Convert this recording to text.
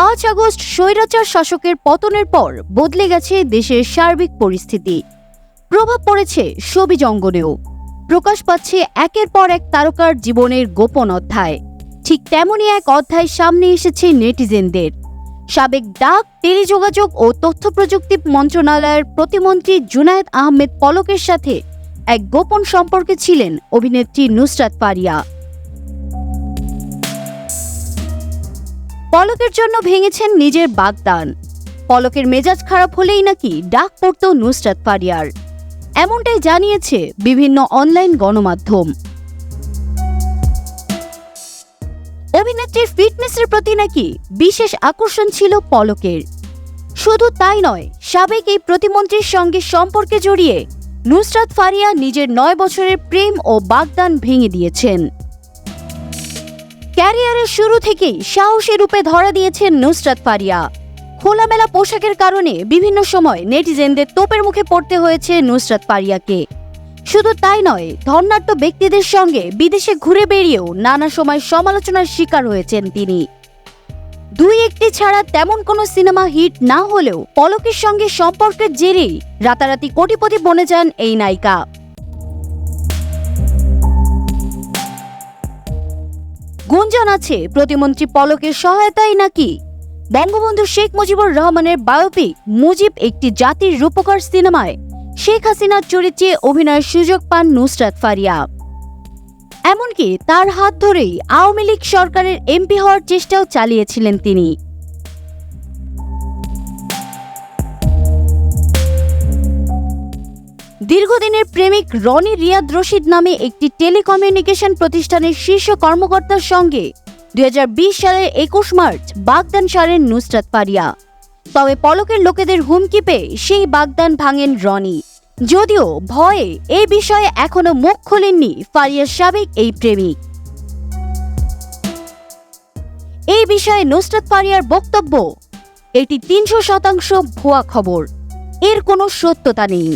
পাঁচ আগস্ট স্বৈরাচার শাসকের পতনের পর বদলে গেছে দেশের সার্বিক পরিস্থিতি। প্রভাব পড়েছে ছবি জঙ্গলেও প্রকাশ পাচ্ছে একের পর এক তারকার জীবনের গোপন অধ্যায়। ঠিক তেমনই এক অধ্যায় সামনে এসেছে নেটিজেনদের। সাবেক ডাক, টেলিযোগাযোগ ও তথ্য প্রযুক্তি মন্ত্রণালয়ের প্রতিমন্ত্রী জুনায়েদ আহমেদ পলকের সাথে এক গোপন সম্পর্কে ছিলেন অভিনেত্রী নুসরাত ফারিয়া পলকের জন্য ভেঙেছেন নিজের বাগদান। পলকের মেজাজ খারাপ হলেই নাকি ডাক পড়ত নুসরাত ফারিয়ার এমনটাই জানিয়েছে বিভিন্ন অনলাইন গণমাধ্যম। অভিনেত্রীর ফিটনেসের প্রতি নাকি বিশেষ আকর্ষণ ছিল পলকের। শুধু তাই নয়, সাবেক এই প্রতিমন্ত্রীর সঙ্গে সম্পর্কে জড়িয়ে নুসরাত ফারিয়া নিজের নয় বছরের প্রেম ও বাগদান ভেঙে দিয়েছেন। ক্যারিয়ারের শুরু থেকেই সাহসী রূপে ধরা দিয়েছেন নুসরাত ফারিয়া খোলামেলা পোশাকের কারণে বিভিন্ন সময় নেটিজেনদের তোপের মুখে পড়তে হয়েছে নুসরাত পারিয়াকে। শুধু তাই নয় ধর্নাট্য ব্যক্তিদের সঙ্গে বিদেশে ঘুরে বেরিয়েও নানা সময় সমালোচনার শিকার হয়েছেন তিনি। দুই একটি ছাড়া তেমন কোনো সিনেমা হিট না হলেও পলকের সঙ্গে সম্পর্কের জেরেই রাতারাতি কোটিপতি বনে যান এই নায়িকা। গুঞ্জন আছে, প্রতিমন্ত্রী পলকের সহায়তায় নাকি? বঙ্গবন্ধু শেখ মুজিবুর রহমানের বায়োপিক মুজিব একটি জাতির রূপকার সিনেমায়, শেখ হাসিনার চরিত্রে অভিনয়ের সুযোগ পান নুসরাত ফারিয়া। এমনকি তার হাত ধরেই আওয়ামী লীগ সরকারের এমপি হওয়ার চেষ্টাও চালিয়েছিলেন তিনি। দীর্ঘদিনের প্রেমিক রনি রিয়াদ রশিদ নামে একটি টেলিকমিউনিকেশন প্রতিষ্ঠানের শীর্ষ কর্মকর্তার সঙ্গে দুই হাজার বিশ সালের একুশ মার্চ বাগদান সারেন নুসরাত পারিয়া। তবে পলকের লোকেদের হুমকি পেয়ে সেই বাগদান ভাঙেন রনি। যদিও ভয়ে এই বিষয়ে এখনও মুখ খোলেননি ফারিয়ার সাবেক এই প্রেমিক। এই বিষয়ে নুসরাত পারিয়ার বক্তব্য, এটি তিনশো শতাংশ ভুয়া খবর। এর কোনো সত্যতা নেই।